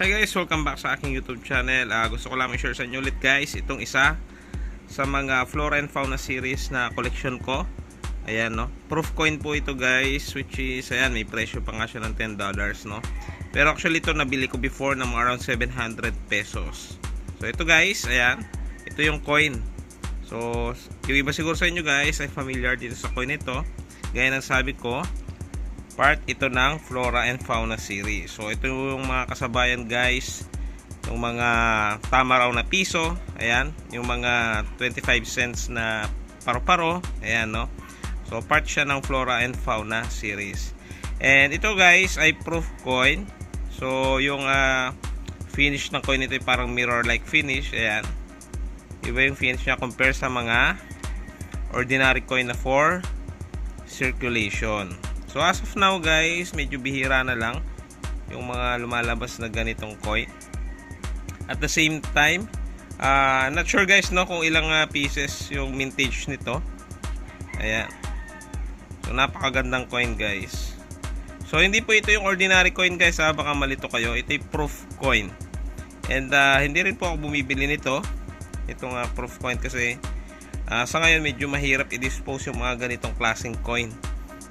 Hi guys, welcome back sa aking YouTube channel. Ah, gusto ko lang i-share sa inyo ulit guys itong isa sa mga Flora and Fauna series na collection ko. Ayan no. Proof coin po ito guys which is ayan may presyo pa nga siya ng $10 no. Pero actually ito nabili ko before ng around 700 pesos. So ito guys, ayan. Ito yung coin. So yung iba siguro sa inyo guys ay familiar dito sa coin ito. Gaya ng sabi ko, part ito ng Flora and Fauna series. So ito yung mga kasabayan guys, yung mga tama raw na piso, ayan, yung mga 25 cents na paro-paro, ayan no. So part siya ng Flora and Fauna series. And ito guys ay proof coin. So yung ah, finish ng coin ito ay parang mirror like finish, ayan. Iba yung finish niya compare sa mga ordinary coin na for circulation. So as of now guys, medyo bihira na lang yung mga lumalabas na ganitong coin. At the same time, ah not sure guys no kung ilang ah, pieces yung mintage nito. Ayan. So napakagandang coin guys. So hindi po ito yung ordinary coin guys ha, baka malito kayo. Ito yung proof coin. And ah, hindi rin po ako bumibili nito. Itong ah, proof coin kasi ah, sa ngayon medyo mahirap i-dispose yung mga ganitong klaseng coin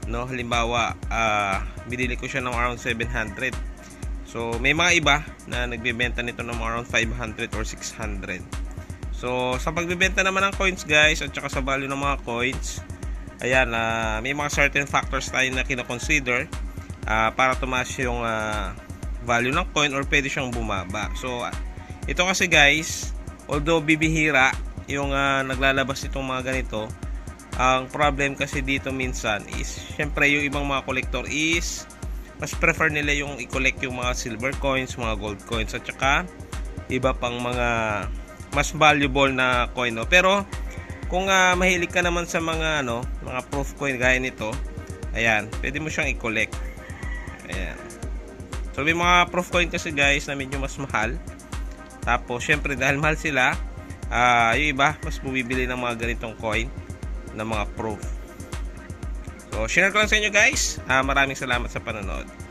no? Halimbawa ah binili ko siya ng around 700 so may mga iba na nagbebenta nito ng around 500 or 600 so sa pagbebenta naman ng coins guys at saka sa value ng mga coins ayan ah, may mga certain factors tayo na kinoconsider ah, para tumaas yung ah, value ng coin or pwede siyang bumaba. So ito kasi guys although bibihira yung ah, naglalabas itong mga ganito ang problem kasi dito minsan is syempre yung ibang mga collector is mas prefer nila yung i-collect yung mga silver coins, mga gold coins at saka iba pang mga mas valuable na coin no. Pero kung ah, mahilig ka naman sa mga ano, mga proof coin gaya nito, ayan, pwede mo siyang i-collect. Ayan. So may mga proof coin kasi guys na medyo mas mahal. Tapos syempre dahil mahal sila, ah yung iba mas bumibili ng mga ganitong coin na mga proof. So, share ko lang sa inyo guys. Ah, maraming salamat sa panonood.